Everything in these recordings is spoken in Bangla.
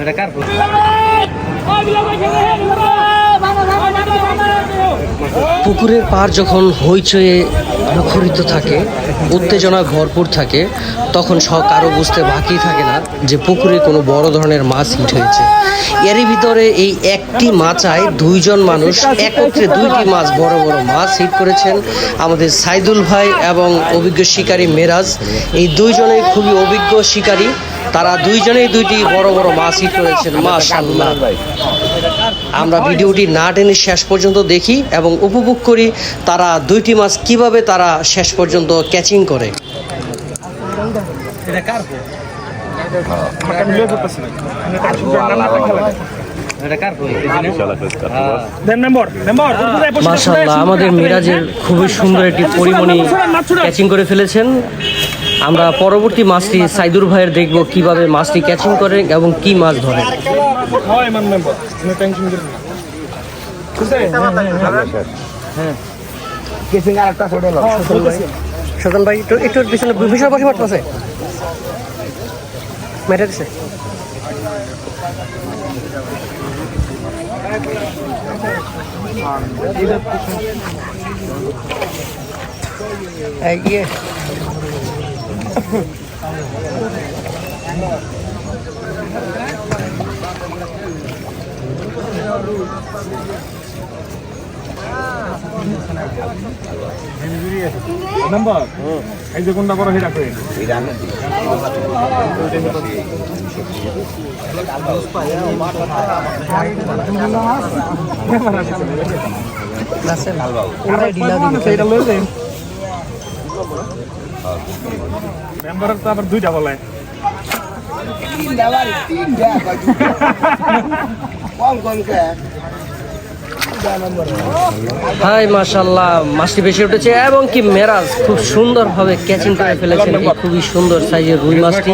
এটা কার পুকুরের পার যখন হইচয়ে মুখরিত থাকে, উত্তেজনা ভরপুর থাকে, তখন স কারও বুঝতে বাকি থাকে না যে পুকুরে কোনো বড় ধরনের মাছ হিট হয়েছে। এরই ভিতরে এই একটি মাচায় দুইজন মানুষ, একত্রে দুইটি মাছ, বড় বড় মাছ হিট করেছেন। আমাদের সাইদুল ভাই এবং অভিজ্ঞ শিকারী মেরাজ, এই দুইজনেই খুবই অভিজ্ঞ শিকারী। তারা দুইজনেই দুইটি বড় বড় মাছ হিট করেছেন, মাশাআল্লাহ। আমরা ভিডিওটি না টেনে শেষ পর্যন্ত দেখি এবং উপভোগ করি তারা দুইটি মাছ কীভাবে তারা শেষ পর্যন্ত ক্যাচিং করে? হ্যাঁ। মাশাল্লাহ আমাদের মিরাজের খুবই সুন্দর একটি পরিমণি ক্যাচিং করে ফেলেছেন। আমরা পরবর্তী মাছটি সাইদুর ভাইয়ের দেখব কীভাবে মাছটি ক্যাচিং করে এবং কি মাছ ধরে। সজন ভাই। একটু একটু পিছনে বিশাল বসে মারতেছে মেরে দিছে। এই নাম্বার? এই যে কোনটা বড় লয়ে যাই মেম্বারের তো আবার দুইটা বলে। হাই মাশাল্লাহ মাছটি বেশি উঠেছে এবং কি মেরাজ, খুব সুন্দরভাবে ক্যাচিং করে ফেলেছেন। খুবই সুন্দর সাইজের রুই মাছটি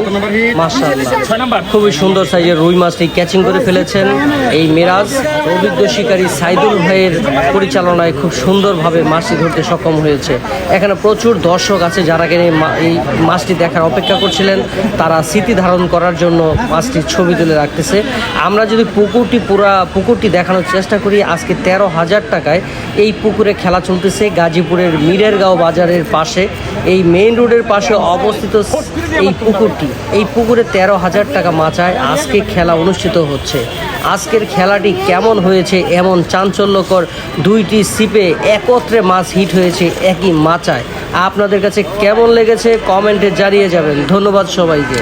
মাশাল্লাহ খুবই সুন্দর সাইজের রুই মাছটি ক্যাচিং করে ফেলেছেন। এই মেরাজ, অভিজ্ঞ শিকারী সাইদুল ভাইয়ের পরিচালনায় খুব সুন্দরভাবে মাছটি ধরতে সক্ষম হয়েছে। এখানে প্রচুর দর্শক আছে যারা কিনা এই মাছটি দেখার অপেক্ষা করছিলেন। তারা স্মৃতি ধারণ করার জন্য মাছটির ছবি তুলে রাখতেছে। আমরা যদি পুকুরটি পুরা, পুকুরটি দেখানোর চেষ্টা করি আজকে তেরো হাজার টাকায় এই পুকুরে খেলা চলতেছে গাজীপুরের মিরেরগাঁও বাজারের পাশে। এই মেইন রোডের পাশে অবস্থিত এই পুকুরটি। এই পুকুরে তেরো হাজার টাকা মাচায় আজকে খেলা অনুষ্ঠিত হচ্ছে। আজকের খেলাটি কেমন হয়েছে, এমন চাঞ্চল্যকর দুইটি সিপে একত্রে মাছ হিট হয়েছে একই মাচায়। আপনাদের কাছে কেমন লেগেছে, কমেন্টে জানিয়ে যাবেন। ধন্যবাদ সবাইকে।